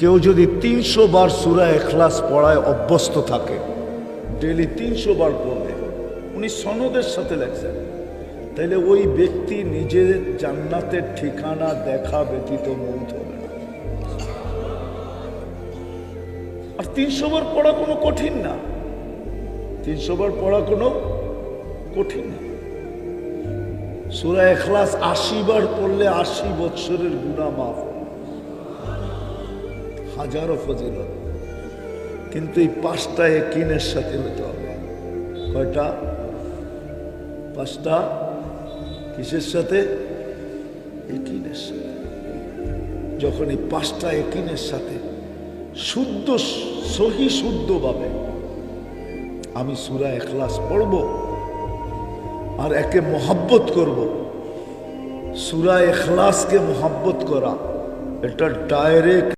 কেউ যদি তিনশো বার সুরা এখলাস পড়ায় অভ্যস্ত থাকে ডেলি তিনশো বার পড়বে। উনি সনদের সাথে লেখছেন। তাইলে ওই ব্যক্তি নিজের জান্নাতের ঠিকানা দেখা ব্যতীত মৌত হবে আর তিনশো বার পড়া কোনো কঠিন না। তিনশো বার পড়া কোনো কঠিন না। সুরা এখলাস আশি বার পড়লে আশি বৎসরের গুণা মাফ। হাজারো ফজিলত। কিন্তু এই পাঁচটা একিনের সাথে হতে হবে। কয়টা? পাঁচটা কিসের সাথে? একিনের সাথে। যখন এই পাঁচটা একিনের সাথে শুদ্ধ, সহি, শুদ্ধভাবে আমি সুরা এখলাস পড়ব আর একে মোহাব্বত করব, সুরা এখলাসকে মোহাব্বত করা, এটা ডাইরেক্ট